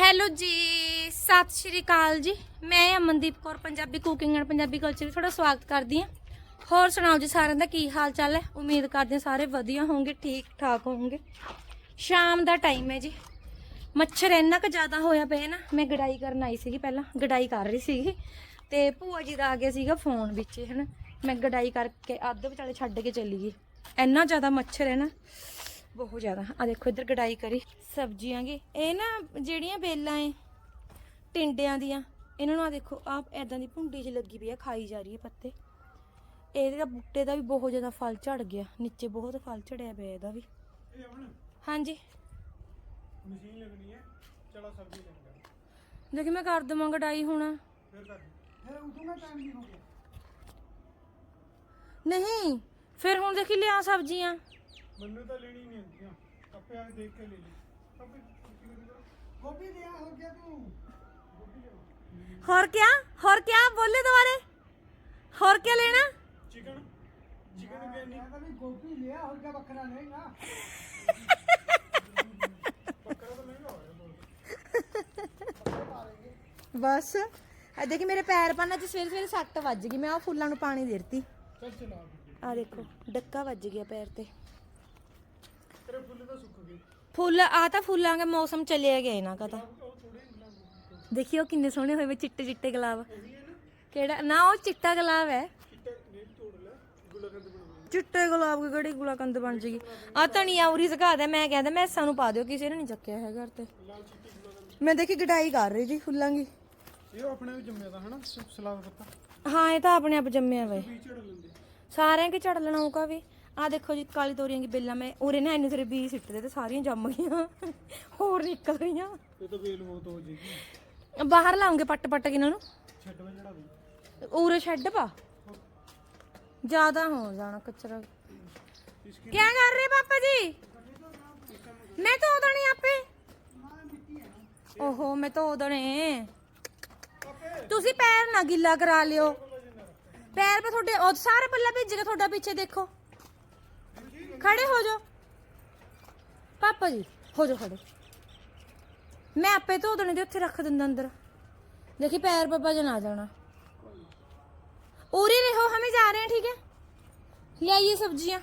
Hello ਜੀ, ਸਤਿ ਸ਼੍ਰੀ ਅਕਾਲ ਜੀ। ਮੈਂ Amandeep Kaur, Punjabi cooking and Punjabi culture ਵਿੱਚ ਤੁਹਾਡਾ ਸਵਾਗਤ ਕਰਦੀ ਹਾਂ। ਹੋਰ ਸੁਣਾਓ ਜੀ ਸਾਰਿਆਂ ਦਾ, ਕੀ ਹਾਲ ਚਾਲ ਹੈ? ਉਮੀਦ ਕਰਦੇ ਹਾਂ ਸਾਰੇ ਵਧੀਆ ਹੋਵੋਗੇ ਠੀਕ ਠਾਕ ਹੋਵੋਗੇ ਸ਼ਾਮ ਦਾ ਟਾਈਮ ਹੈ ਜੀ। ਮੱਛਰ ਇੰਨਾ ਕੁ ਜ਼ਿਆਦਾ ਹੋਇਆ ਪਿਆ ਨਾ, ਮੈਂ ਗਡਾਈ ਕਰਨ ਆਈ ਸੀਗੀ ਪਹਿਲਾਂ ਗਡਾਈ ਕਰ ਰਹੀ ਸੀਗੀ। ਤੇ ਭੂਆ ਜੀ ਦਾ ਆ ਗਿਆ ਸੀਗਾ ਫੋਨ ਵਿੱਚ, ਹਨਾ। ਮੈਂ ਗਡਾਈ ਕਰਕੇ ਅੱਧ ਵਿਚਾਲੇ ਛੱਡ ਕੇ ਚਲੀ ਗਈ। ਇੰਨਾ ਜ਼ਿਆਦਾ ਮੱਛਰ ਹੈ ਨਾ। ਬਹੁਤ ਜ਼ਿਆਦਾ। ਆ ਦੇਖੋ ਇੱਧਰ ਗਡਾਈ ਕਰੀ। ਸਬਜ਼ੀਆਂ ਗੀ ਇਹ ਨਾ ਜਿਹੜੀਆਂ ਬੇਲਾਂ ਏ ਟਿੰਡਿਆਂ ਦੀਆਂ ਇਹਨਾਂ ਨੂੰ ਆ ਦੇਖੋ ਆਪ ਐਦਾਂ ਦੀ ਭੁੰਡੀ 'ਚ ਲੱਗੀ ਪਈ ਆ ਖਾਈ ਜਾ ਰਹੀ ਹੈ ਪੱਤੇ। ਇਹਦੇ ਦਾ ਬੂਟੇ ਦਾ ਵੀ ਬਹੁਤ ਜ਼ਿਆਦਾ ਫਲ ਝੜ ਗਿਆ ਨੀਚੇ ਬਹੁਤ ਫਲ ਝੜਿਆ ਪਿਆ ਇਹਦਾ ਵੀ। ਹਾਂਜੀ। ਮਸ਼ੀਨ ਲੱਗਣੀ ਹੈ ਚਲੋ ਸਬਜ਼ੀ ਲੈ ਕੇ ਦੇਖੀ ਮੈਂ ਕਰ ਦਵਾਂ ਗਡਾਈ ਹੁਣ। ਫਿਰ ਕਰ ਫਿਰ ਉਦੋਂ ਨਾ ਟਾਈਮ ਨਹੀਂ ਹੋ ਗਿਆ ਨਹੀਂ ਫਿਰ ਹੁਣ ਦੇਖੀ ਲਿਆ ਸਬਜ਼ੀਆਂ। ਮੈਨੂੰ ਤਾਂ ਲੈਣੀ ਨਹੀਂ ਆਉਂਦੀਆਂ ਆਪੇ ਆ ਕੇ ਦੇਖ ਕੇ ਲੈ ਲਈ। ਆਪੇ ਗੋਭੀ ਲਿਆ ਹੋ ਗਿਆ ਤੂੰ? ਗੋਭੀ ਲਿਆ ਹੋਰ ਕਿਆ? ਹੋਰ ਕਿਆ? ਬੋਲੇ ਦੁਬਾਰੇ। ਹੋਰ ਕਿਆ ਲੈਣਾ? ਚਿਕਨ। ਚਿਕਨ ਬਿਰਿਆਨੀ ਮੈਂ ਤਾਂ ਵੀ ਗੋਭੀ ਲਿਆ ਹੋ ਗਿਆ ਬੱਕਰਾ ਲਏਗਾ? ਬੱਕਰਾ ਤਾਂ ਮਹਿੰਗਾ ਬਸ। ਆ ਦੇਖੀ ਮੇਰੇ ਪੈਰ ਪਾਣਾ ਚ ਸਵੇਰੇ ਸਵੇਰੇ ਸੱਟ ਵੱਜ ਗਈ। ਮੈਂ ਆ ਫੁੱਲਾਂ ਨੂੰ ਪਾਣੀ ਦੇ ਦਿੱਤੀ। ਚੱਲ ਚਲਾ। ਆ ਦੇਖੋ ਡੱਕਾ ਵੱਜ ਗਿਆ ਪੈਰ ਤੇ। ਤੇਰੇ ਫੁੱਲ ਤਾਂ ਸੁੱਕ ਗਏ। ਫੁੱਲ ਆ ਤਾਂ ਫੁੱਲਾਂ ਦਾ ਮੌਸਮ ਚਲਿਆ ਗਿਆ ਇਹਨਾਂ ਦਾ ਤਾਂ। ਉਹ ਥੋੜੇ ਗੁਲਾਬ ਦੇਖਿਓ ਕਿੰਨੇ ਸੋਹਣੇ ਹੋਏ ਵੇ ਚਿੱਟੇ ਚਿੱਟੇ ਗੁਲਾਬ। ਕਿਹੜਾ? ਨਾ ਉਹ ਚਿੱਟਾ ਗੁਲਾਬ ਹੈ। ਚਿੱਟਾ ਨਹੀਂ ਤੋੜ ਲੈ ਗੁਲਾਕੰਦ ਬਣਾ ਚਿੱਟੇ ਗੁਲਾਬ ਦੀ ਕਿਹੜੀ ਗੁਲਾਕੰਦ ਬਣ ਜੇਗੀ? ਆ ਧਨੀਆ ਉਰੀ ਸੁਕਾ ਦੇ ਮੈਂ ਕਹਿੰਦਾ ਮੈਂ ਨੂੰ ਪਾ ਦਿਓ ਕਿਸੇ ਨੇ ਨਹੀਂ ਚੱਕਿਆ ਹੈ ਘਰ ਤੇ। ਲਾਲ ਚਿੱਟੀ ਗੁਲਾਕੰਦ। ਮੈਂ ਦੇਖੀ ਗਡਾਈ ਕਰ ਰਹੀ ਜੀ ਫੁੱਲਾਂ ਦੀ। ਇਹ ਆਪਣੇ ਵੀ ਜੰਮਿਆ ਤਾਂ ਹਨਾ? ਸਲਾਦ ਪੱਤਾ। ਹਾਂ ਇਹ ਤਾਂ ਆਪਣੇ ਆਪ ਜੰਮਿਆ ਵੇ। ਵੀ ਝੜ ਲੈਂਦੇ। ਸਾਰਿਆਂ ਕੇ ਝੜ ਲੈਣਾ ਹੋਊਗਾ ਵੀ। ਆ ਦੇਖੋ ਜੀ ਕਾਲੀ ਤੋਰੀਆਂ ਦੀ ਬੇਲਾਂ ਮੈਂ ਉਰੇ ਨਾ ਇੰਨੇ ਸਾਰੇ ਬੀਜ ਸਿੱਟਦੇ ਤੇ ਸਾਰੀਆਂ ਜੰਮ ਗਈਆਂ। ਹੋਰ ਨਿਕਲ ਰਹੀਆਂ। ਇਹ ਤਾਂ ਵੇਲ ਬਹੁਤ ਹੋ ਜੇਗੀ ਬਾਹਰ ਲਾਉਂਗੇ ਪੱਟ ਪੱਟ ਕੇ ਇਹਨਾਂ ਨੂੰ। ਛੱਡ ਵੇ ਚੜਾ ਦੇ ਉਰੇ ਛੱਡ ਪਾ। ਜ਼ਿਆਦਾ ਹੋ ਜਾਣਾ ਕਚਰਾ। ਕੀ ਕਰ ਰਹੇ ਪਾਪਾ ਜੀ? ਮੈਂ ਧੋ ਦਣੀ ਆਪੇ। ਓਹੋ ਮੈਂ ਧੋ ਦਣੇ। ਤੁਸੀਂ ਪੈਰ ਨਾ ਗਿੱਲਾ ਕਰਾ ਲਿਓ। ਪੈਰ ਪੇ ਤੁਹਾਡੇ ਉਹ ਸਾਰੇ ਪੱਲਾ ਭਿੱਜ ਗਏ ਤੁਹਾਡਾ ਪਿੱਛੇ ਦੇਖੋ। ਖੜੇ ਹੋ ਜਾਓ। ਪਾਪਾ ਜੀ, ਹੋ ਜਾਓ ਖੜੇ। ਮੈਂ ਆਪੇ ਧੋ ਦੇਣੇ ਤੇ ਉੱਥੇ ਰੱਖ ਦਿੰਦਾ ਅੰਦਰ। ਦੇਖੀ ਪੈਰ ਪਾਪਾ ਜਨ ਆ ਜਾਣਾ। ਉਰੇ ਰਹੋ, ਹਮੇ ਜਾ ਰਹੇ ਹਾਂ, ਠੀਕ ਹੈ? ਲਿਆਈਏ ਸਬਜ਼ੀਆਂ।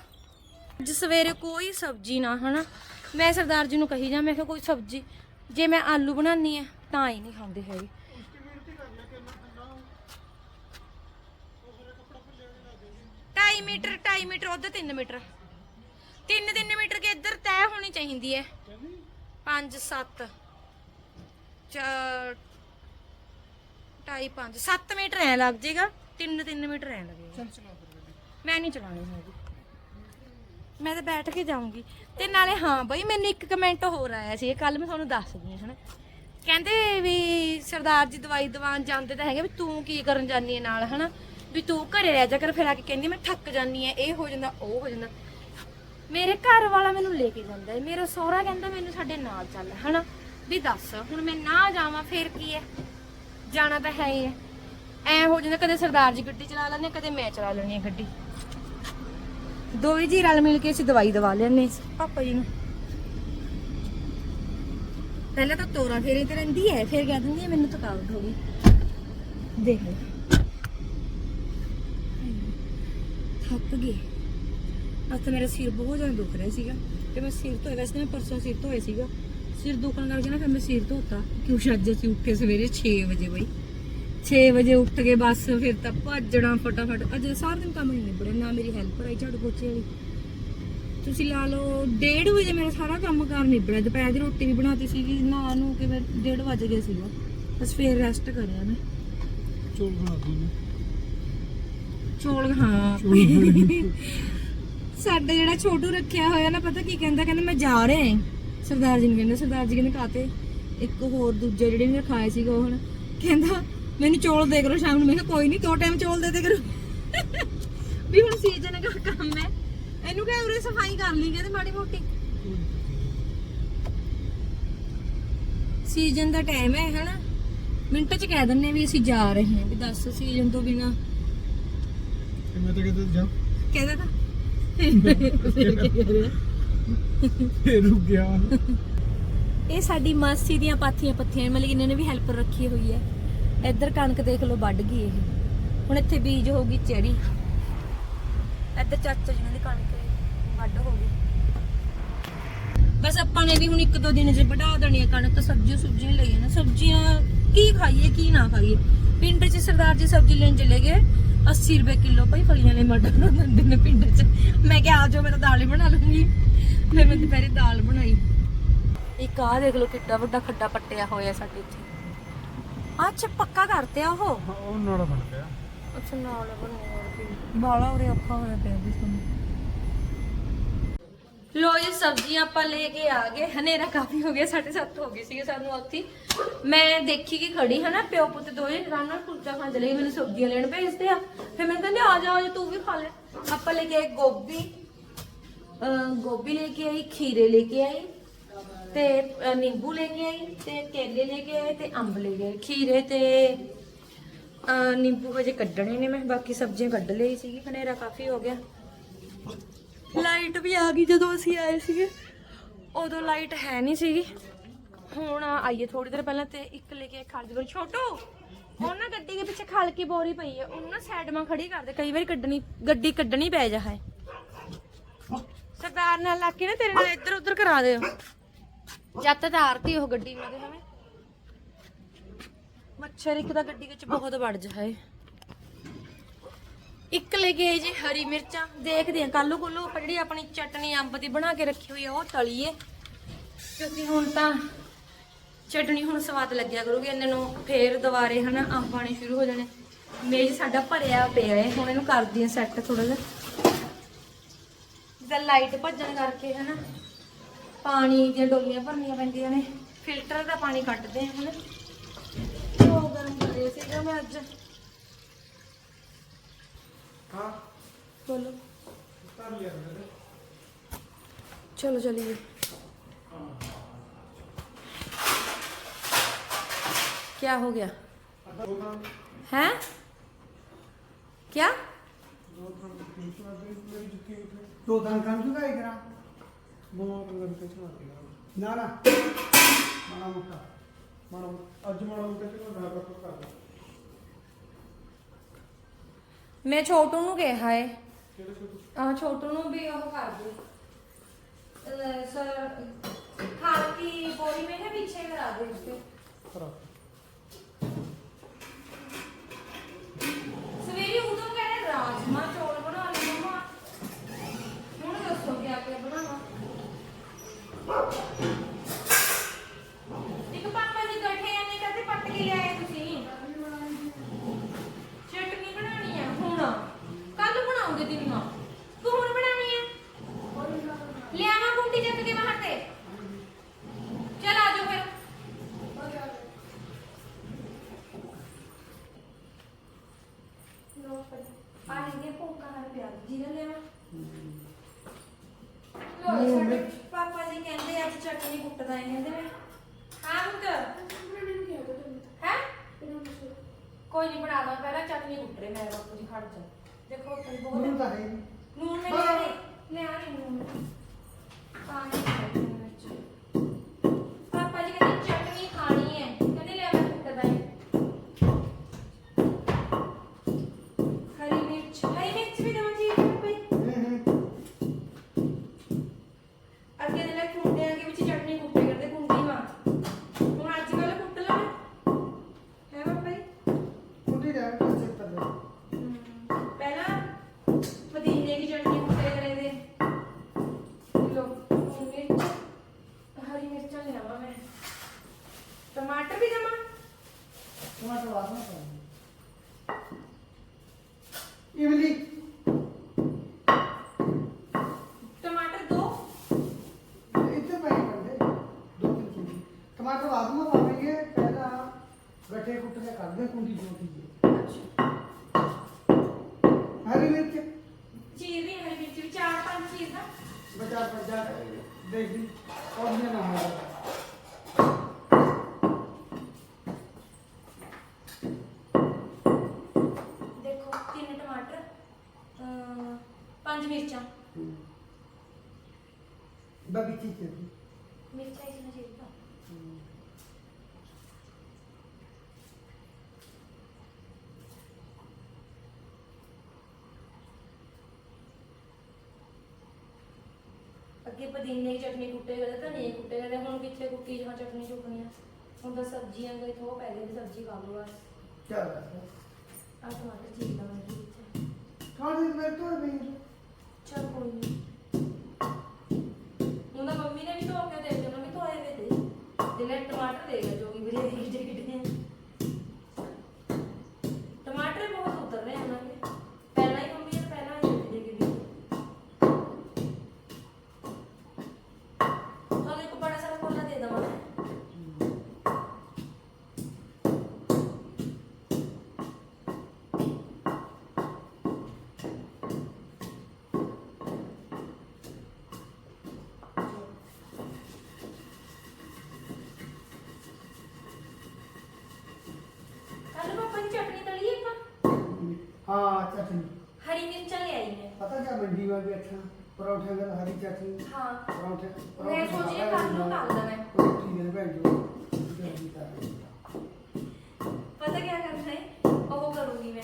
ਅੱਜ ਸਵੇਰੇ ਕੋਈ ਸਬਜ਼ੀ ਨਾ, ਹਨਾ? ਮੈਂ ਸਰਦਾਰ ਜੀ ਨੂੰ ਕਹੀ ਜਾ, ਮੈਂ ਕਿਹਾ ਕੋਈ ਸਬਜ਼ੀ। ਜੇ ਮੈਂ ਆਲੂ ਬਣਾਉਣੀ ਹੈ, ਤਾਂ ਹੀ ਨਹੀਂ ਖਾਂਦੇ ਹੈਗੇ। ਢਾਈ ਮੀਟਰ ਢਾਈ ਮੀਟਰ ਉਹਦੇ 3 ਮੀਟਰ। 3 3 ਮੀਟਰ ਕੇ ਇੱਧਰ ਤੈਅ ਹੋਣੀ ਚਾਹੀਦੀ ਹੈ। 5 7 ਚਾਰ ਢਾਈ ਪੰਜ 7 ਮੀਟਰ ਐ ਲੱਗ ਜਾਏਗਾ 3 3 ਮੀਟਰ ਐ ਲੱਗੇਗਾ। ਮੈਂ ਨਹੀਂ ਚਲਾਣੀ ਹੈਗੀ। ਮੈਂ ਤਾਂ ਬੈਠ ਕੇ ਜਾਊਂਗੀ। ਤੇ ਨਾਲੇ ਹਾਂ ਬਈ ਮੈਨੂੰ ਇੱਕ ਕਮੈਂਟ ਹੋਰ ਆਇਆ ਸੀ ਕੱਲ ਮੈਂ ਤੁਹਾਨੂੰ ਦੱਸਦੀ ਹਾਂ ਹਨਾ ਕਹਿੰਦੇ ਵੀ ਸਰਦਾਰ ਜੀ ਦਵਾਈ ਦਵਾਨ ਜਾਂਦੇ ਤਾਂ ਹੈਗੇ ਵੀ ਤੂੰ ਕੀ ਕਰਨ ਜਾਨੀ ਹੈ ਨਾਲ ਹਨਾ? ਵੀ ਤੂੰ ਘਰੇ ਰਹਿ ਜਾ ਕਰ ਫਿਰ ਆ ਕੇ ਕਹਿੰਦੀ ਮੈਂ ਥੱਕ ਜਾਨੀ ਐ ਇਹ ਹੋ ਜਾਂਦਾ ਉਹ ਹੋ ਜਾਂਦਾ। ਮੇਰੇ ਘਰ ਵਾਲਾ ਮੈਨੂੰ ਲੈ ਕੇ ਜਾਂਦਾ ਹੈ। ਮੇਰਾ ਸਹੁਰਾ ਕਹਿੰਦਾ ਮੈਨੂੰ ਸਾਡੇ ਨਾਲ ਚੱਲ, ਹਨਾ? ਵੀ ਦੱਸ, ਹੁਣ ਮੈਂ ਨਾ ਜਾਵਾਂ, ਫੇਰ ਕੀ ਹੈ? ਜਾਣਾ ਤਾਂ ਹੈ ਹੀ ਹੈ। ਐ ਹੋ ਜਾਂਦਾ, ਕਦੇ ਸਰਦਾਰ ਜੀ ਗੱਡੀ ਚਲਾ ਲੈਂਦੇ ਕਦੇ ਮੈਂ ਚਲਾ ਲੈਂਦੀ ਹਾਂ ਗੱਡੀ। ਦੋਵੇਂ ਜੀ ਰਲ ਮਿਲ ਕੇ ਅਸੀਂ ਦਵਾਈ ਦਵਾ ਲੈਣੇ ਪਾਪਾ ਜੀ ਨੂੰ। ਪਹਿਲਾਂ ਤਾਂ ਤੋਰਾ ਫੇਰੇ ਤੇ ਰਹਿੰਦੀ ਹੈ, ਫਿਰ ਕਹਿ ਦਿੰਦੀ ਹੈ, ਮੈਨੂੰ ਥਕਾਵਟ ਹੋ ਗਈ। ਦੇਖ ਲੈ। ਥੱਕ ਗਈ। ਅੱਜ ਤਾਂ ਮੇਰਾ ਸਿਰ ਬਹੁਤ ਜ਼ਿਆਦਾ ਦੁਖ ਰਿਹਾ ਸੀਗਾ ਤੇ ਮੈਂ ਸਿਰ ਧੋਇਆ। ਵੈਸੇ ਤਾਂ ਮੈਂ ਪਰਸੋਂ ਸਿਰ ਧੋਇਆ ਸੀਗਾ। ਸਿਰ ਦੁਖਣ ਕਰਕੇ ਨਾ ਫਿਰ ਮੈਂ ਸਿਰ ਧੋਤਾ। ਕਿਉਂਕਿ ਅੱਜ ਅਸੀਂ ਉੱਠੇ ਸਵੇਰੇ 6 ਵਜੇ ਬਈ। 6 ਵਜੇ ਉੱਠ ਕੇ ਬਸ ਫਿਰ ਤਾਂ ਭੱਜਣਾ ਫਟਾਫਟ। ਅੱਜ ਸਾਰਾ ਦਿਨ ਕੰਮ ਨਹੀਂ ਨਿਬੜਿਆ ਨਾ ਮੇਰੀ ਹੈਲਪਰ ਆਈ ਝਾੜੂ ਪੋਚੇ ਵਾਲੀ। ਤੁਸੀਂ ਲਾ ਲਓ 1:30 ਵਜੇ ਮੇਰਾ ਸਾਰਾ ਕੰਮ ਕਾਰ ਨਿਬੜਿਆ। ਦੁਪਹਿਰ ਦੀ ਰੋਟੀ ਵੀ ਬਣਾਤੀ ਸੀਗੀ ਨਹਾ ਨੂੰ ਕੇ ਫਿਰ 1:30 ਵਜ ਗਏ ਸੀਗਾ। ਬਸ ਫਿਰ ਰੈਸਟ ਕਰਿਆ ਮੈਂ। ਚੋਲ ਬਣਾ ਦੂੰ ਚੋਲ ਹਾਂ। ਸਾਡੇ ਜਿਹੜਾ ਛੋਟੂ ਰੱਖਿਆ ਹੋਇਆ ਨਾ ਪਤਾ ਕੀ ਕਹਿੰਦਾ? ਕਹਿੰਦਾ ਮੈਂ ਜਾ ਰਿਹਾ ਹਾਂ। ਸਰਦਾਰ ਜੀ ਨੂੰ ਕਹਿੰਦਾ ਸਰਦਾਰ ਜੀ ਕਹਿੰਦੇ ਕਾਤੇ? ਇੱਕ ਹੋਰ ਦੂਜਾ ਜਿਹੜੇ ਨੇ ਰਖਾਇਆ ਸੀਗਾ ਉਹ ਹੁਣ। ਕਹਿੰਦਾ ਮੈਨੂੰ ਚੋਲ ਦੇ ਕਰੋ ਸ਼ਾਮ ਨੂੰ। ਮੈਂ ਕਿਹਾ ਕੋਈ ਨਹੀਂ ਦੋ ਟਾਈਮ ਚੋਲ ਦੇ ਦੇ ਕਰੋ? ਵੀ ਹੁਣ ਸੀਜ਼ਨ ਦਾ ਕੰਮ ਹੈ। ਇਹਨੂੰ ਕਹੇ ਉਰੇ ਸਫ਼ਾਈ ਕਰ ਲਈ ਕਹਿੰਦੇ ਮਾੜੀ ਮੋਟੀ। ਸੀਜ਼ਨ ਦਾ ਟਾਈਮ ਹੈ ਹਨਾ? ਮਿੰਟ ਚ ਕਹਿ ਦਿੰਨੇ ਵੀ ਅਸੀਂ ਜਾ ਰਹੇ ਹਾਂ। ਵੀ ਦੱਸ ਸੀਜ਼ਨ ਤੋਂ ਬਿਨਾ। ਮੈਂ ਤਾਂ ਕਹਿੰਦਾ ਜਾ। ਕਹਿੰਦਾ ਤਾਂ ਫੇਰ ਰੁਕ ਗਿਆ। ਇਹ ਸਾਡੀ ਮਾਸੀ ਦੀਆਂ ਪਾਥੀਆਂ ਪੱਥੀਆਂ ਮਤਲਬ ਕਿ ਇਹਨਾਂ ਨੇ ਵੀ ਹੈਲਪਰ ਰੱਖੀ ਹੋਈ ਹੈ। ਇੱਧਰ ਕਣਕ ਦੇਖ ਲਓ, ਵੱਢ ਗਈ ਇਹ। ਹੁਣ ਇੱਥੇ ਬੀਜ ਹੋਊਗੀ ਚਰੀ ਇੱਧਰ ਚਾਚਾ ਜੀ ਦੀ ਕਣਕ ਵੱਢ ਹੋ ਗਈ। ਬਸ ਆਪਾਂ ਨੇ ਵੀ ਹੁਣ ਇੱਕ ਦੋ ਦਿਨ ਚ ਵਢਾ ਦੇਣੀ ਆ ਕਣਕ, ਸਬਜ਼ੀਆਂ ਸੁਬਜ਼ੀਆਂ ਲਈਆਂ ਨਾ। ਸਬਜ਼ੀਆਂ ਕੀ ਖਾਈਏ, ਕੀ ਨਾ ਖਾਈਏ। ਪਿੰਡ 'ਚ ਸਰਦਾਰ ਜੀ ਸਬਜ਼ੀ ਲੈਣ ਚਲੇ ਗਏ। 80 ਰੁਪਏ ਕਿਲੋ ਭਾਈ ਫਲੀਆਂ ਨੇ ਮਟਰ ਨੂੰ ਦਿੰਦੇ ਨੇ ਪਿੰਡ 'ਚ ਮੈਂ ਕਿਹਾ ਆ ਜਾਓ ਮੈਂ ਤਾਂ ਦਾਲ ਹੀ ਬਣਾ ਲੂੰਗੀ ਫਿਰ ਮੈਂ ਦੁਪਹਿਰੇ ਦਾਲ ਬਣਾਈ ਇੱਕ ਆਹ ਦੇਖ ਲਓ ਕਿੱਡਾ ਵੱਡਾ ਖੱਡਾ ਪੱਟਿਆ ਹੋਇਆ ਸਾਡੇ ਇੱਥੇ ਅੱਛਾ ਪੱਕਾ ਕਰਤੇ ਆ ਉਹ ਉਹ ਨਾਲ ਬਣ ਗਿਆ ਅੱਛਾ ਨਾਲ ਬਣਿਆ ਬਾਲਾ ਉਰੇ ਔਖਾ ਹੋਇਆ ਪਿਆ ਵੀ ਤੁਹਾਨੂੰ ਲੋ ਇਹ ਸਬਜ਼ੀਆਂ ਆਪਾਂ ਲੈ ਕੇ ਆ ਗਏ। ਹਨੇਰਾ ਕਾਫੀ ਹੋ ਗਿਆ 7:30 ਹੋ ਗਏ ਸੀਗੇ ਸਾਨੂੰ ਉੱਥੇ ਮੈਂ ਦੇਖੀ ਕਿ ਖੜੀ ਹਨਾ ਪਿਓ ਪੁੱਤ ਦੋਏ ਆਰਾਮ ਨਾਲ ਕੁਲਚਾ ਖਾਣ ਚਲੇ ਗਏ ਮੈਨੂੰ ਸਬਜ਼ੀਆਂ ਲੈਣ ਭੇਜਦੇ ਆ। ਫਿਰ ਮੈਂ ਕਹਿੰਦੇ, ਆ ਜਾ ਆ ਜਾ, ਤੂੰ ਵੀ ਖਾ ਲੈ। ਆਪਾਂ ਲੈ ਕੇ ਆਏ ਗੋਭੀ। ਅਹ ਗੋਭੀ ਲੈ ਕੇ ਆਈ, ਖੀਰੇ ਲੈ ਕੇ ਆਈ ਤੇ, ਅਹ ਨਿੰਬੂ ਲੈ ਕੇ ਆਈ ਤੇ ਕੇਲੇ ਲੈ ਕੇ ਆਏ, ਤੇ ਅੰਬ ਲੈ ਕੇ ਆਏ। ਖੀਰੇ ਤੇ, ਅਹ ਨਿੰਬੂ ਹਜੇ ਕੱਢਣੇ ਨੇ ਮੈਂ, ਬਾਕੀ ਸਬਜ਼ੀਆਂ ਕੱਢ ਲਈ ਸੀਗੀ। ਹਨੇਰਾ ਕਾਫੀ ਹੋ ਗਿਆ। ਲਾਈਟ ਵੀ ਆ ਗਈ ਜਦੋਂ ਅਸੀਂ ਆਏ ਸੀਗੇ। ਉਦੋਂ ਲਾਈਟ ਹੈ ਨਹੀਂ ਸੀਗੀ। ਹੁਣ ਆਈਏ ਥੋੜੀ ਦੇਰ ਪਹਿਲਾਂ ਤੇ ਇੱਕ ਲੈ ਕੇ ਖੜ ਜਵੇ ਛੋਟੂ ਉਹ ਨਾ ਗੱਡੀ ਦੇ ਪਿੱਛੇ ਖਲ ਕੇ ਬੋਰੀ ਪਈ ਹੈ ਉਹਨੂੰ ਨਾ ਸਾਈਡ 'ਮਾ ਖੜੀ ਕਰਦੇ ਕਈ ਵਾਰੀ ਕੱਢਣੀ, ਗੱਡੀ ਕੱਢਣੀ ਪੈ ਜਾ ਹੈ ਸਰਦਾਰ ਨਾਲ ਲਾ ਕੇ ਨਾ ਤੇਰੇ ਨਾਲ ਇੱਧਰ ਉੱਧਰ ਕਰਾ ਦਿਓ। ਜੱਤ ਤਾਰਤੀ ਉਹ ਗੱਡੀ ਮੈਂ ਹਮੇ ਮੱਛਰ ਇੱਕ ਤਾਂ ਗੱਡੀ ਵਿੱਚ ਬਹੁਤ ਵੜ ਜਾ ਇੱਕ ਲੈ ਕੇ ਆਏ ਜੀ ਹਰੀ ਮਿਰਚਾਂ, ਦੇਖਦੇ ਆ ਕੱਲੂ ਕੁੱਲੂ ਜਿਹੜੀ ਆਪਣੀ ਚਟਨੀ, ਅੰਬ ਦੀ ਬਣਾ ਕੇ ਰੱਖੀ ਹੋਈ ਆ, ਉਹ ਤਲੀਏ। ਕਿਉਂਕਿ ਹੁਣ ਤਾਂ ਚਟਨੀ ਹੁਣ ਸਵਾਦ ਲੱਗਿਆ ਕਰੂਗੀ, ਇਹਨਾਂ ਨੂੰ ਫੇਰ ਦੁਬਾਰੇ ਹਨਾ ਅੰਬ ਆਣੇ ਸ਼ੁਰੂ ਹੋ ਜਾਣੇ। ਮੇਜ਼ ਸਾਡਾ ਭਰਿਆ ਪਿਆ ਹੈ, ਹੁਣ ਇਹਨੂੰ ਕਰਦੀ ਆ ਸੈੱਟ ਥੋੜਾ ਜਿਹਾ। ਜਿੱਦਾਂ ਲਾਈਟ ਭੱਜਣ ਕਰਕੇ ਹਨਾ, ਪਾਣੀ ਦੀਆਂ ਡੋਲੀਆਂ ਭਰਨੀਆਂ ਪੈਂਦੀਆਂ ਨੇ। ਫਿਲਟਰ ਦਾ ਪਾਣੀ ਕੱਢਦੇ ਆ ਹਨਾ ਉਹ ਗਰਮ ਕਰੇ ਸੀਗਾ ਮੈਂ ਅੱਜ। बोलो। चलो चलिए। क्या हो गया? हैं? क्या? दो दान काम क्यों का इकरा वो मतलब कैसे मार ना ना। मारा मुक्का मारा आज मारा मुक्का चलो ढाबा पर कर ਮੈਂ ਛੋਟੂ ਨੂੰ ਕਿਹਾ ਏ। ਆ ਛੋਟੂ ਨੂੰ ਵੀ ਉਹ ਕਰ ਦੇ। ਸਰ ਖਾਕੀ ਬੋਰੀ ਮੈਂ ਨਾ ਪਿੱਛੇ ਕਰਾ ਦੇ ਉਸ ਤੇ ਕੁੰਡੀ ਚੱਕ ਕੇ ਬਾਹਰ ਤੇ। ਚਲ ਆ ਜਾਓ ਫਿਰ। ਲੋ ਪਾਣੀ ਦੇ ਭੁੱਕਾ ਨਾਲ ਪਿਆਜ਼ ਜੀਰਾ ਲਿਆਵਾਂ ਲੋ ਸਾਡੇ ਪਾਪਾ ਜੀ ਕਹਿੰਦੇ ਅੱਜ ਚਟਨੀ ਕੁੱਟਦਾ ਹੈ ਕਹਿੰਦੇ ਮੈਂ Emily, Babi teacher. मिर्चा इसमें चाहिए क्या ਅੱਗੇ ਪੁਦੀਨੇ ਦੀ ਚਟਨੀ ਕੁੱਟੇ ਕਰਦੇ ਧਨੀਏ ਕੁੱਟੇ ਕਰਦੇ ਹੁਣ ਕਿੱਥੇ ਕੁੱਕੀ ਜਾਂ ਚਟਨੀ ਚੁੱਕਣੀ ਆ ਹੁਣ ਤਾਂ ਸਬਜ਼ੀਆਂ ਗਈ ਥੋ ਪਹਿਲੇ ਦੀ ਸਬਜ਼ੀ ਖਾ ਲਓ ਬਸ क्या बात है ਆ ਟਮਾਟਰ ਚੀਰ ਲਾ ਮੈਂ ਵਿੱਚ थोड़ी देर में तो नहीं ਚਲ ਕੋਈ ਨਹੀਂ ਹਾਂ ਚਟਨੀ ਹਰੀ ਮਿਰਚਾਂ ਲੈ ਆਈ ਮੈਂ ਪਤਾ ਕਿਆ ਮੰਡੀ में बैठा परोठे का हरी चटनी ਹਾਂ परोठे ਮੈਂ ਸੋਚੀ ਕੱਲ ਨੂੰ ਕਰ ਦਵਾਂ रोटी दे बैठ जो जल्दी कर ਪਤਾ ਕੀ ਕਰਨਾ ਹੈ ਉਹ ਕਰੂੰਗੀ ਮੈਂ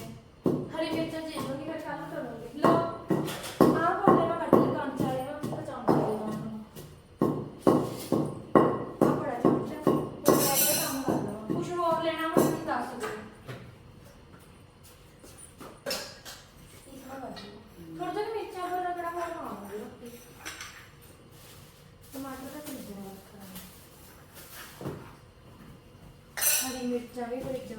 ਹਰੀ ਮਿਰਚਾਂ ਚੀਜ਼ ਨੂੰ ਫਿਰ ਕੱਲ ਕਰੂੰਗੀ ਹਰੀ ਮਿਰਚਾਂ ਵੀ ਫਰਿੱਜ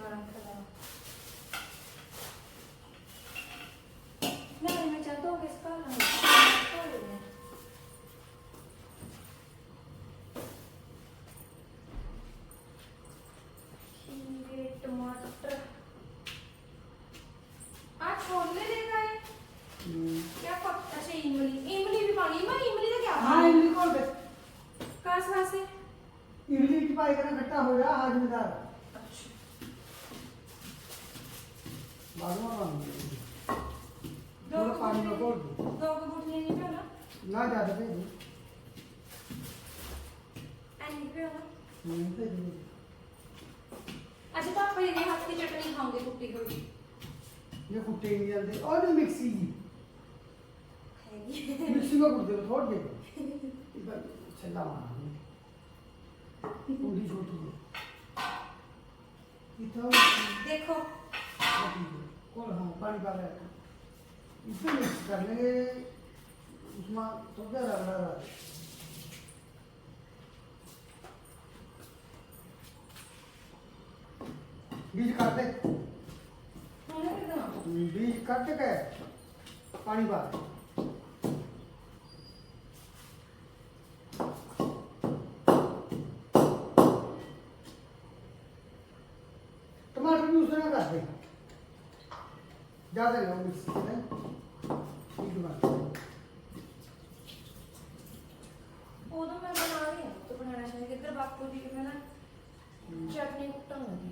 ਬਾਦਵਾ ਬੰਦ ਦੋ ਥੋੜਾ ਪਾਣੀ ਨਾਲ ਘੋਲ ਦਿਓ। ਦੋ ਕੁ ਗੁੱਟ ਨਹੀਂ ਪਿਆਉਣਾ ਨਾ ਜਦ ਭੇਜੀ ਐਨੀ ਪਿਆਉਣਾ ਨਹੀਂ ਭੇਜੀ ਅੱਜ ਪਾਪਾ ਜੀ ਦੇ ਹੱਥ ਦੀ ਚਟਨੀ ਖਾਉਂਗੇ ਕੁੱਟੀ ਹੋਈ ਇਹ ਕੁੱਟੇ ਨਹੀਂ ਜਾਂਦੇ ਉਹ ਨਹੀਂ ਮਿਕਸੀ ਜੀ ਹੈਗੀ ਮਿਕਸੀ ਮਾ ਕੁੱਟਦੇ ਨੇ ਥੋੜ ਦੇ ਇਹ ਬਸ ਛੱਲਾ ਮਾਰਨਾ ਉਹਦੀ ਛੋਟੀ ਹੈ ਇਹ ਤਾਂ ਦੇਖੋ इतना देखो कौन हाँ पानी पा रहा है इसमें मिक्स कर लेंगे उसमें तो क्या लग रहा है बीज काट दे हमने कितना बीज काट के पानी पा జాతర పంపిస్తుంది ఇది ਉਦੋਂ ਮੈਂ ਬਣਾ ਰਹੀ ਹਾਂ ਤੂੰ ਬਣਾਣਾ ਚਾਹੀਦਾ ਕਿੱਧਰ ਬਾਪੂ ਦੀ ਮੈਂ ਨਾ ਚਟਨੀ ਕੁੱਟਾਂਗੀ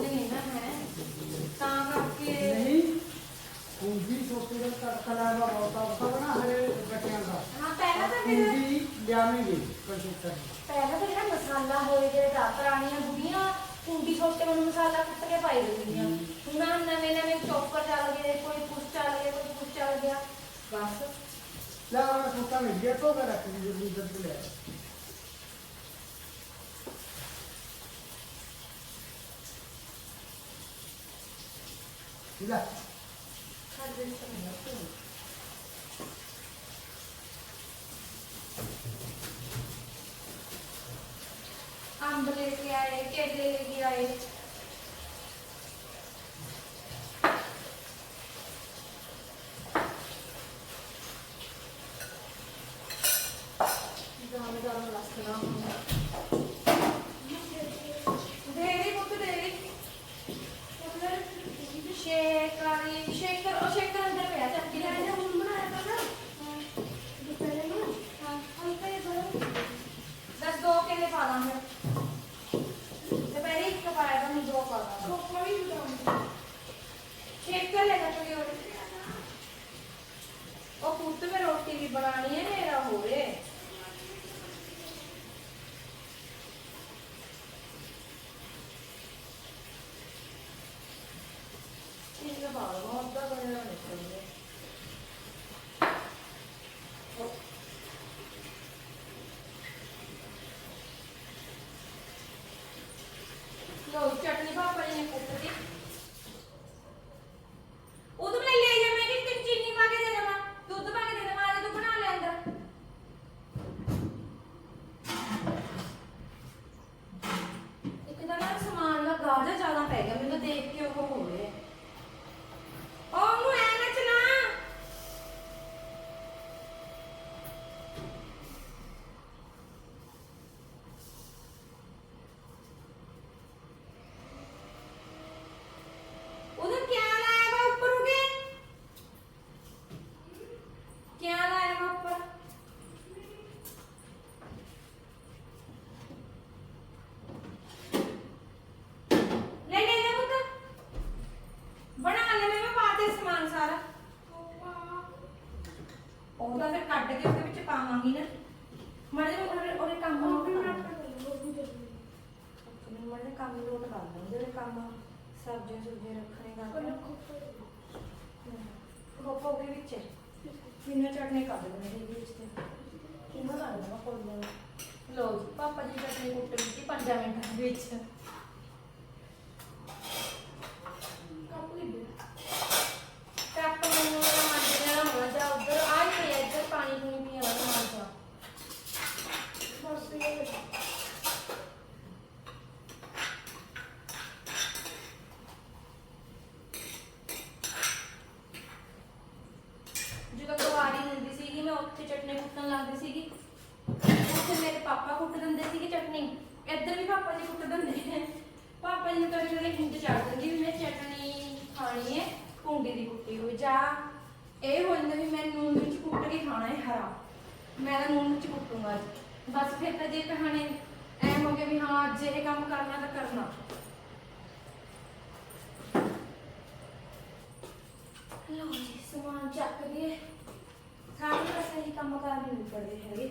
ਨਹੀਂ ਨਾ ਹੈ ਤਾਂ ਕਰਕੇ नहीं कुंडी छोटे का तड़का लगा बहुत आता बना हरे बटियां का ਹਾਂ ਪਹਿਲਾਂ ਤਾਂ ਫਿਰ कुंडी लियामेंगे कोशिश कर ਪਹਿਲਾਂ ਤਾਂ ਜਿਹੜਾ ਮਸਾਲਾ ਹੋਏ ਜਿਹੜੇ ਦਾ ਪੁਰਾਣੀਆਂ ਬੁੜੀਆਂ ਕੁੰਡੀ ਛੋਟੇ ਵਾਲਾ ਮਸਾਲਾ ਕੁੱਟ ਕੇ ਪਾਈ ਦਿੰਦੀਆਂ ਹੁਣ ਆਹ ਨਵੇਂ ਨਵੇਂ ਦੀ ਜਲਦੀ ਇੱਧਰ ਤੇ ਲੈ ਆ। ਲੈ ਅੰਬ ਲੈ ਕੇ ਆਏ ਕੇਲੇ ਲੈ ਕੇ ਆਏ ਕੰਮ ਸਬਜ਼ੀਆਂ ਸੁਬਜ਼ੀਆਂ ਰੱਖਣੇ ਕਰਦੇ ਕੋਪੋ ਦੇ ਵਿੱਚ। ਬਿਨਾਂ ਚਟਨੀ ਕਰ ਦੇਣੀ ਇਹਦੇ ਵਿੱਚ ਤੇ। ਕਿੰਨਾ ਕਰ ਦੇਣਾ ਕੋਈ ਨਾ ਲੋ ਜੀ ਪਾਪਾ ਜੀ ਚਟਨੀ ਕੁੱਟ ਦਿੱਤੀ 5 ਮਿੰਟਾਂ ਦੇ ਵਿੱਚ ਕੱਪ ਮੈਨੂੰ ਮੰਨ ਜਾਣਾ ਹੋਣਾ ਜਾਂ ਉਧਰ ਆ ਹੀ ਪਿਆ ਇੱਧਰ ਪਾਣੀ ਪੂਣੀ ਪੀਣ ਵਾਲਾ ਸਮਾਨ ਤਾਂ ਬਸ ਇਹ ਜਦੋਂ ਕੁਆਰੀ ਹੁੰਦੀ ਸੀਗੀ ਮੈਂ ਉੱਥੇ ਚਟਨੀ ਕੁੱਟਣ ਲੱਗਦੀ ਸੀਗੀ। ਉੱਥੇ ਮੇਰੇ ਪਾਪਾ ਕੁੱਟ ਦਿੰਦੇ ਸੀਗੇ ਚਟਨੀ। ਇੱਧਰ ਵੀ ਪਾਪਾ ਜੀ ਕੁੱਟ ਦਿੰਦੇ ਪਾਪਾ ਜੀ ਨੂੰ ਕਦੇ ਕਦੇ ਹਿੰਦ ਚੜ ਦਿੰਦੀ ਵੀ ਮੈਂ ਚਟਨੀ ਖਾਣੀ ਹੈ ਕੁੰਡੀ ਦੀ ਕੁੱਟੀ ਹੋਈ। ਜਾਂ ਇਹ ਹੋ ਜਾਂਦਾ ਵੀ ਮੈਂ ਨੂਨ ਵਿੱਚ ਕੁੱਟ ਕੇ ਖਾਣਾ ਹੈ ਹਰਾ। ਮੈਂ ਤਾਂ ਨੂਨ ਵਿੱਚ ਕੁੱਟੂੰਗਾ। ਬਸ ਫਿਰ ਤਾਂ ਜੇ ਕਹਾਣੀ ਐ ਹੋ ਗਿਆ ਵੀ ਹਾਂ, ਅੱਜ ਇਹ ਕੰਮ ਕਰਨਾ ਤਾਂ ਕਰਨਾ। ਲਓ ਜੀ, ਸਮਾਨ ਚੱਕ ਦਈਏ ਸਾਰੇ ਪਾਸੇ ਸਹੀ ਕੰਮ ਕਾਰ ਨਹੀਂ ਨਿਬੜਦੇ ਹੈਗੇ।